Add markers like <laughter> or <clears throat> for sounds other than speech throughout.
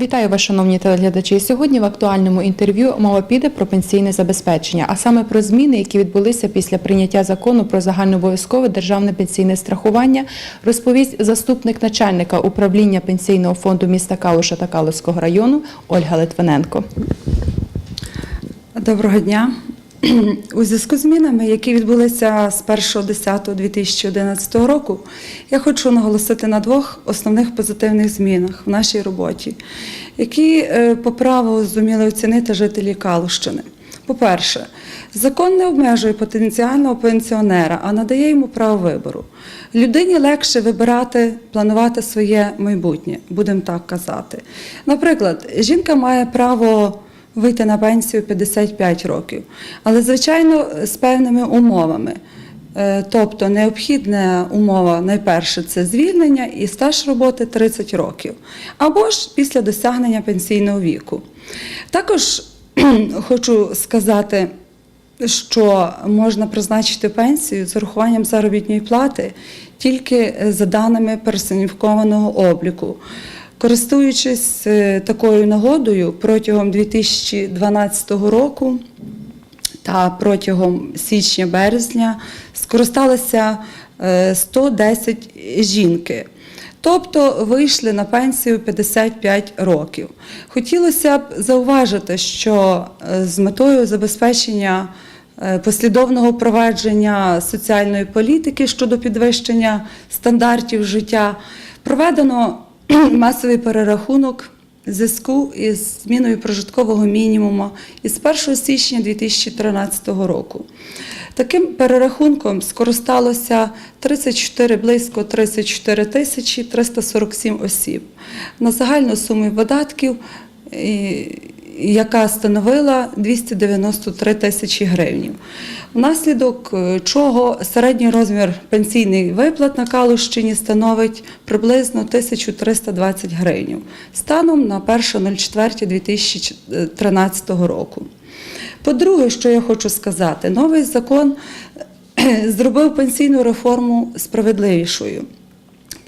Вітаю вас, шановні телеглядачі. Сьогодні в актуальному інтерв'ю мова піде про пенсійне забезпечення, а саме про зміни, які відбулися після прийняття закону про загальнообов'язкове державне пенсійне страхування, розповість заступник начальника управління пенсійного фонду міста Калуша та Калуського району Ольга Литвиненко. Доброго дня. У зв'язку з змінами, які відбулися з 1.10.2011 року, я хочу наголосити на двох основних позитивних змінах в нашій роботі, які е, по праву зуміли оцінити жителі Калущини. По-перше, закон не обмежує потенціального пенсіонера, а надає йому право вибору. Людині легше вибирати, планувати своє майбутнє, будемо так казати. Наприклад, жінка має право вийти на пенсію 55 років, але, звичайно, з певними умовами. Е, Тобто необхідна умова найперше це звільнення і стаж роботи 30 років, або ж після досягнення пенсійного віку. Також <clears throat> хочу сказати, що можна призначити пенсію з урахуванням заробітної плати тільки за даними персоніфікованого обліку. Користуючись е, такою нагодою протягом 2012 року та протягом січня-березня скористалися е, 110 жінки. Тобто вийшли на пенсію 55 років. Хотілося б зауважити, що е, з метою забезпечення е, послідовного провадження соціальної політики щодо підвищення стандартів життя проведено <clears throat> масовий перерахунок зв'язку із зміною прожиткового мінімуму із 1 січня 2013 року. Таким перерахунком скористалося 34, близько 34 тисячі 347 осіб. На загальну суму видатків, і- яка становила 293 тисячі гривень. Внаслідок е, чого середній розмір пенсійних виплат на Калущині становить приблизно 1320 гривень станом на 1.04.2013 року. По-друге, що я хочу сказати, новий закон е, <clears throat> зробив пенсійну реформу справедливішою.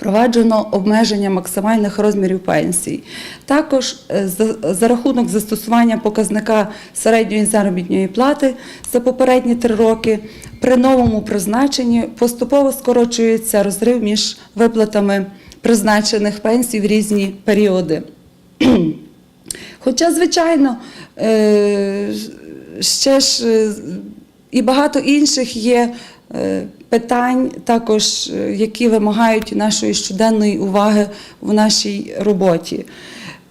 Впроваджено обмеження максимальних розмірів пенсій. Також е, за, рахунок застосування показника середньої заробітної плати за попередні три роки при новому призначенні поступово скорочується розрив між виплатами призначених пенсій в різні періоди. <clears throat> Хоча, звичайно, е, ще ж е, і багато інших є питань, також е, які вимагають нашої щоденної уваги в нашій роботі.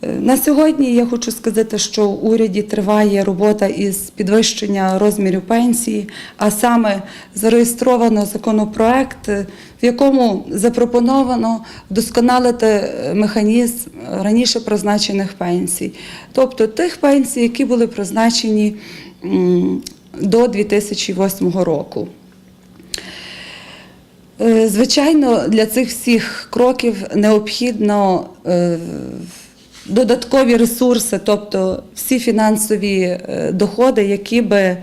Е, На сьогодні я хочу сказати, що в уряді триває робота із підвищення розмірів пенсії, а саме зареєстровано законопроект, е, в якому запропоновано вдосконалити е, механізм раніше призначених пенсій, тобто тих пенсій, які були призначені до 2008 року. Е, Звичайно, для цих всіх кроків необхідно е, додаткові ресурси, тобто всі фінансові е, доходи, які би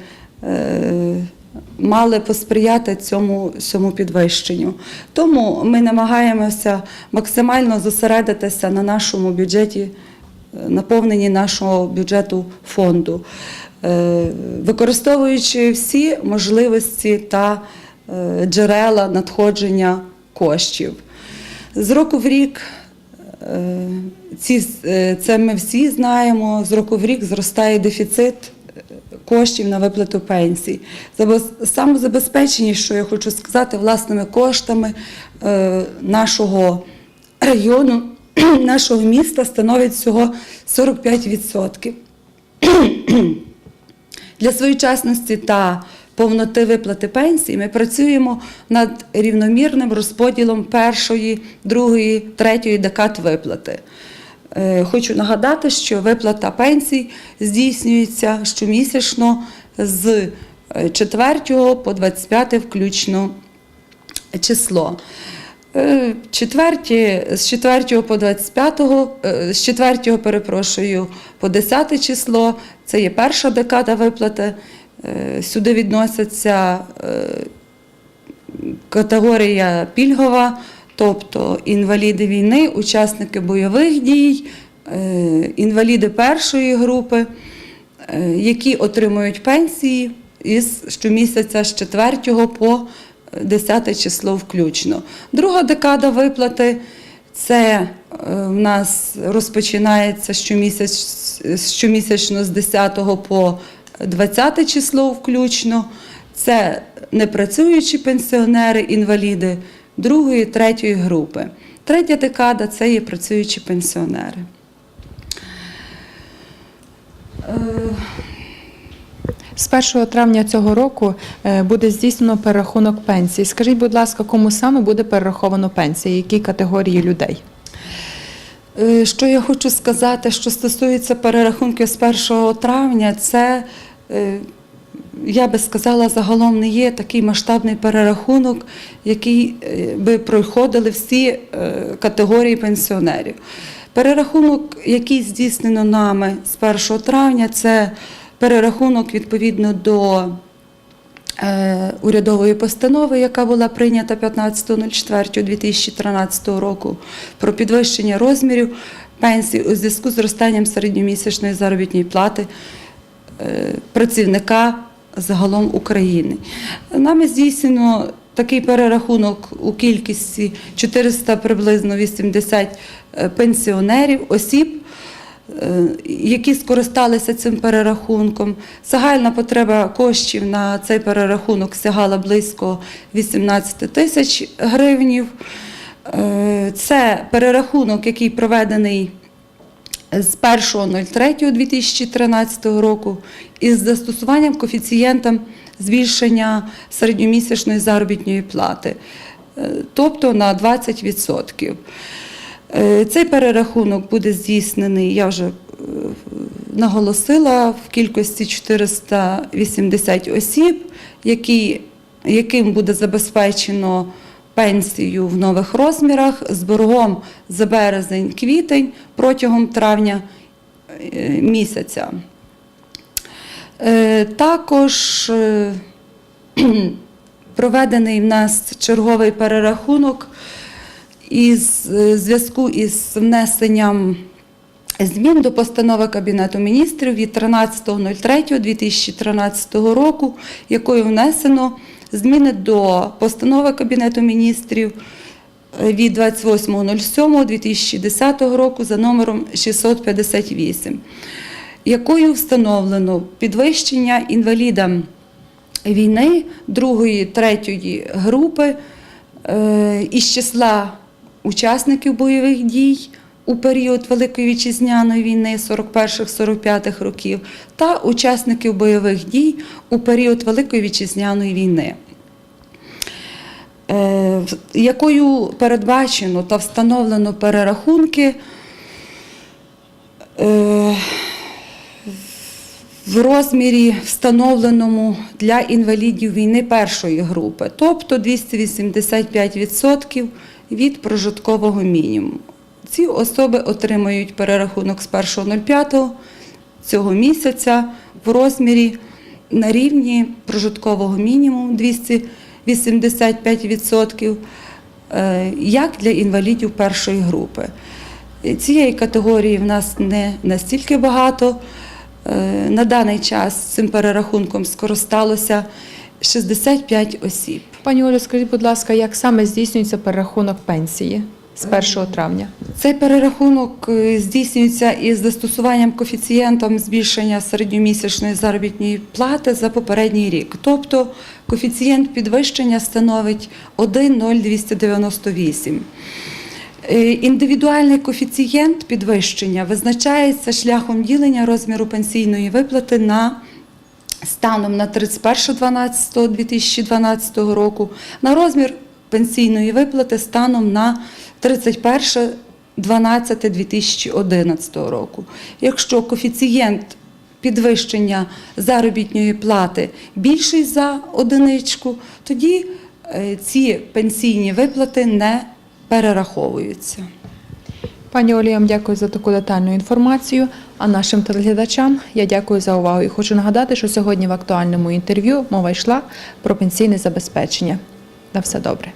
мали посприяти цьому, цьому підвищенню. Тому ми намагаємося максимально зосередитися на нашому бюджеті, наповненні нашого бюджету фонду, використовуючи всі можливості та е, джерела надходження коштів. З року в рік е, ці, е, це ми всі знаємо, з року в рік зростає дефіцит е, коштів на виплату пенсій. Забез- Самозабезпечені, що я хочу сказати, власними коштами е, нашого району, <clears throat> нашого міста становить всього 45%. <clears throat> Для своєчасності та повноти виплати пенсій ми працюємо над рівномірним розподілом першої, другої, третьої декад виплати. Е, Хочу нагадати, що виплата пенсій здійснюється щомісячно з е, 4 по 25 включно число. Е, Четверті, з 4 по 25, е, з 4, перепрошую, по 10 число, це є перша декада виплати. Е, Сюди відносяться е, категорія пільгова, тобто інваліди війни, учасники бойових дій, е, інваліди першої групи, які отримують пенсії із щомісяця з 4 по 10 число включно. Друга декада виплати це в нас розпочинається щомісячно з 10 по 20 число включно. Це непрацюючі пенсіонери, інваліди другої, третьої групи. Третя декада це є працюючі пенсіонери. Е, З 1 травня цього року е, буде здійснено перерахунок пенсій. Скажіть, будь ласка, кому саме буде перераховано пенсії, які категорії людей? Е, Що я хочу сказати, що стосується перерахунків з 1 травня, це, я би сказала, загалом не є такий масштабний перерахунок, який е, би проходили всі е, категорії пенсіонерів. Перерахунок, який здійснено нами з 1 травня, це перерахунок відповідно до е, урядової постанови, яка була прийнята 15.04.2013 року про підвищення розмірів пенсій у зв'язку з зростанням середньомісячної заробітної плати е, працівника загалом України. Нами здійснено такий перерахунок у кількості 400 приблизно 80 е, пенсіонерів, осіб, е, які скористалися цим перерахунком. Загальна потреба коштів на цей перерахунок сягала близько 18 тисяч гривнів. Е, Це перерахунок, який проведений з 1.03.2013 року із застосуванням коефіцієнтам збільшення середньомісячної заробітної плати, е, тобто на 20%. Е, Цей перерахунок буде здійснений, я вже е, наголосила, в кількості 480 осіб, які, яким буде забезпечено пенсію в нових розмірах з боргом за березень-квітень протягом травня е, місяця. Е, Також е, <clears throat> проведений в нас черговий перерахунок із зв'язку із внесенням змін до постанови Кабінету міністрів від 13.03.2013 року, якою внесено зміни до постанови Кабінету міністрів е, від 28.07.2010 року за номером 658, якою встановлено підвищення інвалідам війни другої, третьої групи е, із числа учасників бойових дій у період Великої вітчизняної війни 41-45 років та учасників бойових дій у період Великої вітчизняної війни. Е, Якою передбачено та встановлено перерахунки е, в розмірі, встановленому для інвалідів війни першої групи, тобто 285% від прожиткового мінімуму. Ці особи отримають перерахунок з 1.05 цього місяця в розмірі на рівні прожиткового мінімуму 285%, е, як для інвалідів першої групи. Цієї категорії в нас не настільки багато. Е, На даний час цим перерахунком скористалося 65 осіб. Пані Олю, скажіть, будь ласка, як саме здійснюється перерахунок пенсії з 1 травня? Цей перерахунок е, здійснюється із застосуванням коефіцієнтом збільшення середньомісячної заробітної плати за попередній рік. Тобто коефіцієнт підвищення становить 1,0298. Е, Індивідуальний коефіцієнт підвищення визначається шляхом ділення розміру пенсійної виплати на станом на 31.12.2012 року на розмір пенсійної виплати станом на 31.12.2011 року. Якщо коефіцієнт підвищення заробітної плати більший за одиничку, тоді е, ці пенсійні виплати не перераховуються. Пані Олі, я вам дякую за таку детальну інформацію. А нашим телеглядачам я дякую за увагу і хочу нагадати, що сьогодні в актуальному інтерв'ю мова йшла про пенсійне забезпечення. На все добре.